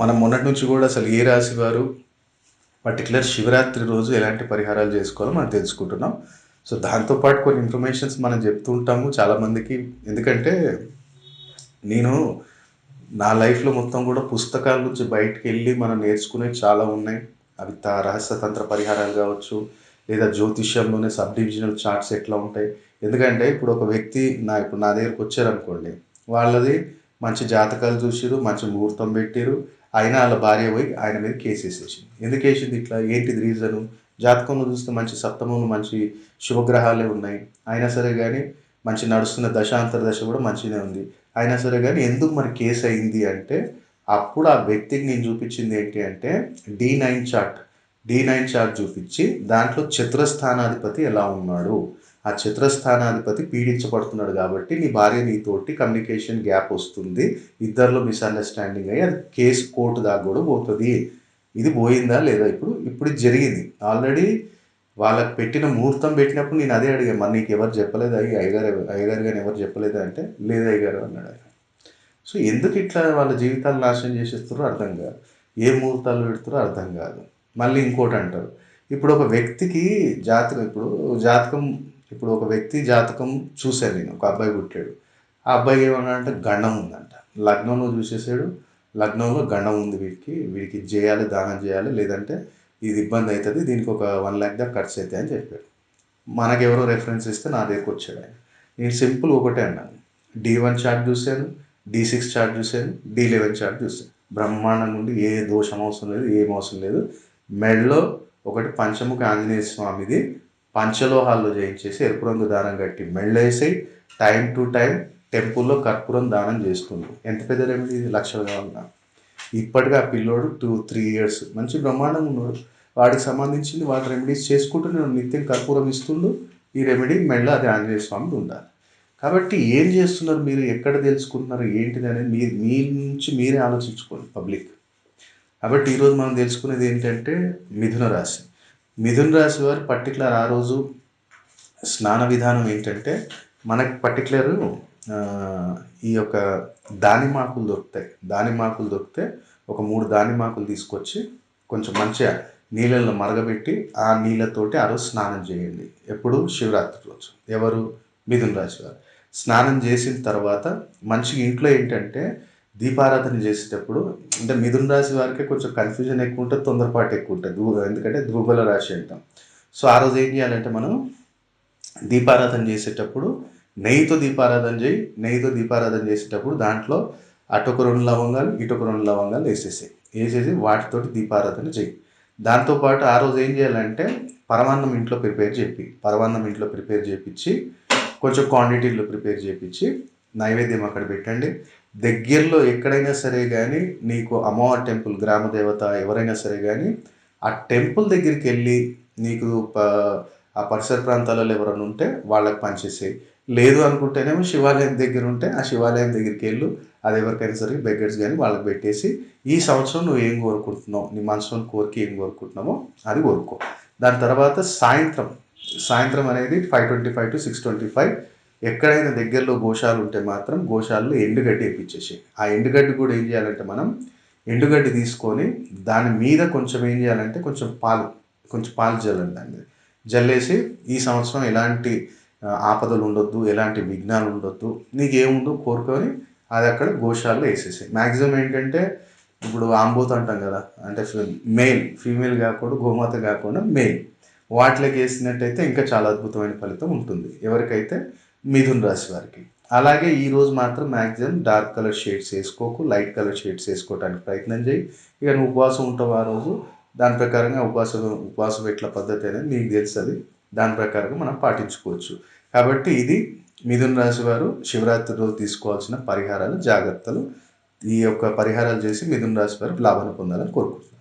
మనం మొన్నటి నుంచి కూడా అసలు ఏ రాశి వారు పర్టికులర్ శివరాత్రి రోజు ఎలాంటి పరిహారాలు చేసుకోవాలో మనం తెలుసుకుంటున్నాం. సో దాంతోపాటు కొన్ని ఇన్ఫర్మేషన్స్ మనం చెప్తూ ఉంటాము చాలామందికి ఎందుకంటే నేను నా లైఫ్లో మొత్తం కూడా పుస్తకాల నుంచి బయటకు వెళ్ళి మనం నేర్చుకునేవి చాలా ఉన్నాయి. అవి తా రహస్యతంత్ర పరిహారాలు కావచ్చు లేదా జ్యోతిష్యంలోనే సబ్ డివిజనల్ చార్ట్స్ ఎట్లా ఉంటాయి. ఎందుకంటే ఇప్పుడు ఒక వ్యక్తి నా ఇప్పుడు నా దగ్గరకు వచ్చారనుకోండి వాళ్ళది మంచి జాతకాలు చూసిరు మంచి ముహూర్తం పెట్టిరు అయినా వాళ్ళ భార్య పోయి ఆయన మీద కేసు వేసేసింది. ఎందుకు వేసింది ఇట్లా? ఏంటిది రీజను? జాతకంలో చూస్తే మంచి సప్తమంలో మంచి శుభగ్రహాలే ఉన్నాయి. అయినా సరే కానీ మంచి నడుస్తున్న దశాంతర దశ కూడా మంచిగానే ఉంది. అయినా సరే కానీ ఎందుకు మరి కేసు అయింది అంటే అప్పుడు ఆ వ్యక్తికి నేను చూపించింది ఏంటి అంటే D nine chart D nine chart చూపించి దాంట్లో చతురస్థానాధిపతి ఎలా ఉన్నాడు? ఆ చిత్రస్థానాధిపతి పీడించబడుతున్నాడు కాబట్టి నీ భార్య నీతోటి కమ్యూనికేషన్ గ్యాప్ వస్తుంది. ఇద్దరిలో మిస్అండర్స్టాండింగ్ అయ్యి అది కేసు కోర్టు దాకా కూడా పోతుంది. ఇది పోయిందా లేదా? ఇప్పుడు ఇప్పుడు జరిగింది. ఆల్రెడీ వాళ్ళకి పెట్టిన ముహూర్తం పెట్టినప్పుడు నేను అదే అడిగాను మరి నీకు ఎవరు చెప్పలేదు? అయ్యి అయ్యగారు అయ్యగారు కానీ ఎవరు చెప్పలేదా? అంటే లేదు అయ్యగారు అన్నాడు ఆయన. సో ఎందుకు ఇట్లా వాళ్ళ జీవితాలు నాశనం చేసేస్తారో అర్థం కాదు. ఏ ముహూర్తాలు పెడుతారో అర్థం కాదు. మళ్ళీ ఇంకోటి అంటారు. ఇప్పుడు ఒక వ్యక్తికి జాతకం ఇప్పుడు జాతకం ఇప్పుడు ఒక వ్యక్తి జాతకం చూశాను నేను ఒక అబ్బాయి పుట్టాడు. ఆ అబ్బాయి ఏమన్నా అంటే గండం ఉందంట. లగ్నంలో చూసేసాడు. లగ్నంలో గండం ఉంది వీడికి. వీడికి చేయాలి దానం చేయాలి లేదంటే ఇది ఇబ్బంది అవుతుంది దీనికి ఒక వన్ ల్యాక్ దాకా ఖర్చు అవుతాయి అని చెప్పాడు. మనకెవరో రెఫరెన్స్ ఇస్తే నా దగ్గరకు వచ్చాడు ఆయన. నేను సింపుల్ ఒకటే అన్నాను. డి వన్ చార్ట్ చూశాను డి సిక్స్ చార్ట్ చూశాను డి లెవెన్ చార్ట్ చూశాను. బ్రహ్మాండం నుండి ఏ దోషం అవసరం లేదు ఏం అవసరం లేదు. మెడలో ఒకటి పంచముఖ ఆంజనేయ స్వామిది పంచలోహాల్లో చేయించేసి ఎరుపు రంగు దానం కట్టి మెళ్ళేసి టైం టు టైం టెంపుల్లో కర్పూరం దానం చేస్తుంది ఎంత పెద్ద రెమెడీ ఇది? లక్షలు కావాలన్నా ఇప్పటికీ ఆ పిల్లోడు టూ త్రీ ఇయర్స్. మంచి బ్రహ్మాండంగా ఉన్నాడు. వాడికి సంబంధించింది వాటి రెమెడీస్ చేసుకుంటూ నేను నిత్యం కర్పూరం ఇస్తుండు. ఈ రెమెడీ మెళ్ళ అది ఆంజనేయ స్వామి ఉండాలి. కాబట్టి ఏం చేస్తున్నారు మీరు? ఎక్కడ తెలుసుకుంటున్నారు? ఏంటిది అనేది మీరు మీ నుంచి మీరే ఆలోచించుకోండి పబ్లిక్. కాబట్టి ఈరోజు మనం తెలుసుకునేది ఏంటంటే మిథున రాశి. మిథున్ రాశి వారు పర్టికులర్ ఆ రోజు స్నాన విధానం ఏంటంటే మనకు పర్టికులర్ ఈ యొక్క దానిమాకులు దొరుకుతాయి. దానిమాకులు దొరికితే ఒక మూడు దానిమాకులు తీసుకొచ్చి కొంచెం మంచిగా నీళ్ళల్లో మరగబెట్టి ఆ నీళ్ళతోటి ఆ రోజు స్నానం చేయండి. ఎప్పుడు శివరాత్రి రోజు. ఎవరు? మిథున్ రాశి వారు. స్నానం చేసిన తర్వాత మంచిగా ఇంట్లో ఏంటంటే దీపారాధన చేసేటప్పుడు అంటే మిథున రాశి వారికి కొంచెం కన్ఫ్యూజన్ ఎక్కువ ఉంటుంది తొందరపాటు ఎక్కువ ఉంటుంది. ఎందుకంటే ధ్రువల రాశి అంటాం. సో ఆ రోజు ఏం చేయాలంటే మనం దీపారాధన చేసేటప్పుడు నెయ్యితో దీపారాధన చేయి నెయ్యితో దీపారాధన చేసేటప్పుడు దాంట్లో అటొక రెండు లవంగాలు ఇటొక రెండు లవంగాలు వేసేసాయి. వేసేసి వాటితోటి దీపారాధన చేయి. దాంతోపాటు ఆ రోజు ఏం చేయాలంటే పరమాన్నం ఇంట్లో ప్రిపేర్ చేపి పరమాన్నం ఇంట్లో ప్రిపేర్ చేపించి కొంచెం క్వాంటిటీలో ప్రిపేర్ చేపించి నైవేద్యం అక్కడ పెట్టండి. దగ్గరలో ఎక్కడైనా సరే కానీ నీకు అమ్మవారి టెంపుల్ గ్రామ దేవత ఎవరైనా సరే కానీ ఆ టెంపుల్ దగ్గరికి వెళ్ళి నీకు ఆ పరిసర ప్రాంతాలలో ఎవరైనా ఉంటే వాళ్ళకి పనిచేసేయి. లేదు అనుకుంటేనేమో శివాలయం దగ్గర ఉంటే ఆ శివాలయం దగ్గరికి వెళ్ళు. అది ఎవరికైనా సరే బెగ్గర్స్ కానీ వాళ్ళకి పెట్టేసి ఈ సంవత్సరం నువ్వు ఏం కోరుకుంటున్నావు? నీ మనసులో కోరిక ఏం కోరుకుంటున్నామో అది కోరుకో. దాని తర్వాత సాయంత్రం. సాయంత్రం అనేది five twenty five to six twenty five ఎక్కడైనా దగ్గరలో గోశాలు ఉంటే మాత్రం గోశాలలో ఎండుగడ్డి వేపించేసి. ఆ ఎండుగడ్డి కూడా ఏం చేయాలంటే మనం ఎండుగడ్డి తీసుకొని దాని మీద కొంచెం ఏం చేయాలంటే కొంచెం పాలు కొంచెం పాలు జల్లండి మీద. జల్లేసి ఈ సంవత్సరం ఎలాంటి ఆపదలు ఉండొద్దు ఎలాంటి విఘ్నాలు ఉండొద్దు నీకేముందో కోరుకొని అది అక్కడ గోశాలలో వేసేసి. మ్యాక్సిమం ఏంటంటే ఇప్పుడు ఆంబోత్ అంటాం కదా అంటే మెయిల్ ఫీమేల్ కాకుండా గోమాత కాకుండా మెయిల్ వాటిలోకి వేసినట్టయితే ఇంకా చాలా అద్భుతమైన ఫలితం ఉంటుంది. ఎవరికైతే మిథున్ రాశి వారికి. అలాగే ఈరోజు మాత్రం మ్యాక్సిమం డార్క్ కలర్ షేడ్స్ వేసుకోకు లైట్ కలర్ షేడ్స్ వేసుకోవడానికి ప్రయత్నం చేయి. ఇక నువ్వు ఉపవాసం ఉంటావు ఆ రోజు దాని ప్రకారంగా ఉపవాసం ఉపవాసం ఎట్ల పద్ధతి అనేది మీకు తెలుస్తుంది దాని ప్రకారంగా మనం పాటించుకోవచ్చు. కాబట్టి ఇది మిథున్ రాశి వారు శివరాత్రి రోజు తీసుకోవాల్సిన పరిహారాలు జాగ్రత్తలు. ఈ యొక్క పరిహారాలు చేసి మిథున్ రాశి వారు లాభాన్ని పొందాలని కోరుకుంటున్నాను.